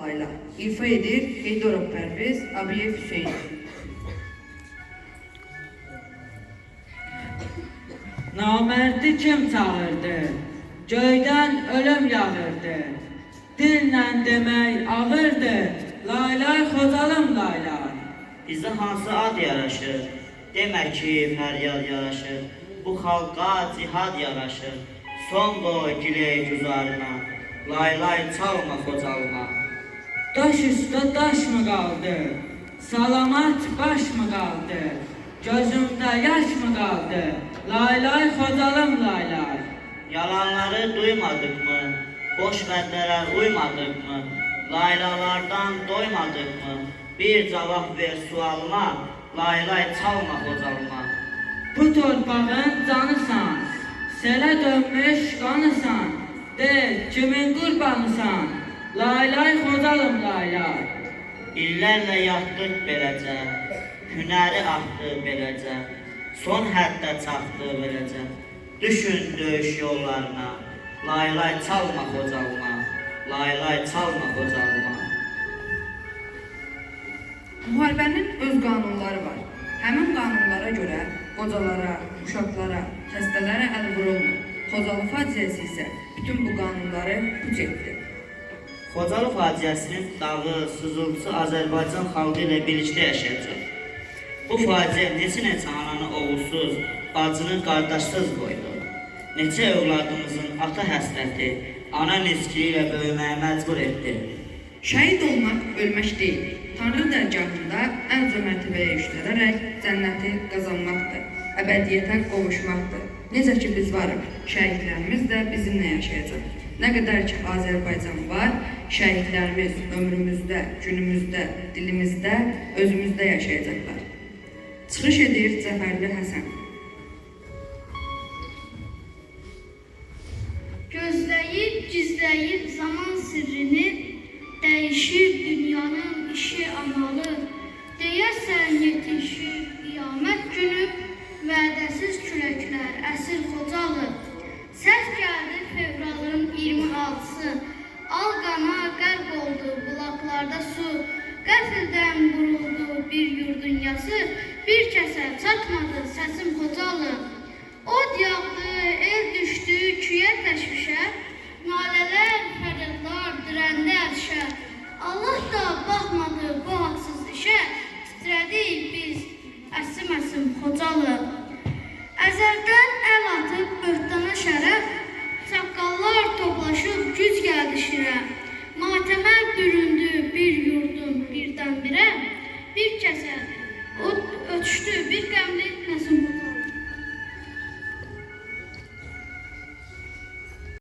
Layla. İfa edir Heydorov Pərviz, Abiyev Hüseyin. Namerdi kim çağırdı? Göyden ölüm yağırdı. Dille demək ağırdı. Laylay xocalım laylay. Bizə hansı ad yaraşır? Demək ki, fəryad yaraşır. Bu xalqa cihad yaraşır. Son qoy giley güzarına. Lay lay çalma xocalma. Daş üstə daş mı qaldı? Salamat baş mı qaldı? Gözümdə yaş mı qaldı? Laylay xocalım laylay. Yalanları duymadık mı? Boş vədlərə uymadık mı? Laylalardan doymadık mı? Bir cavab ver sualıma. Lay lay çalma xocalma. Bu torpağın canısan, selə dönmüş qanısan, de kimin qurbanısan, laylay xocalım laylay. İllərlə yatdıq beləcə, hünəri artdı beləcə, son həddə çatdı beləcə. Düşün döyüş yollarına, lay lay çalma xocalma, lay lay çalma xocalma. Müharibənin öz qanunları var. Həmin qanunlara görə qocalara, uşaqlara, xəstələrə əl vurulmur. Xocalı faciəsi isə bütün bu qanunları puç etdi. Xocalı faciəsinin dağı, sızıltısı Azərbaycan xalqı ilə birlikdə yaşayacaq. Bu faciə neçə neçə ananı oğulsuz, bacını qardaşsız qoydu. Neçə övladımızın ata həsrəti, ana niski ilə böyüməyə məcbur etdi. Şəhid olmaq ölmək deyil. Tanrı dərgahında əncə mərtəbəyə yüksələrək cənnəti qazanmaqdır. Əbədiyyətə qovuşmaqdır. Necə ki biz varıq, şəhidlərimiz də bizimlə yaşayacaq. Nə qədər ki Azərbaycan var, şəhidlərimiz ömrümüzdə, günümüzdə, dilimizdə, özümüzdə yaşayacaqlar. Çıxış edir Cəfərli Həsən. Gözləyib, gizləyib zaman sirrini Dəyişir dünyanın işi amalı bir yurdun yası Bir kəsə çatmadı səsim xocalı Od yağdı, el düşdü küyə təşvişə Nalələr, fəryadlar dirəndi ərşə Allah da baxmadı bu haksız işə Titrədik biz əsim əsim xocalı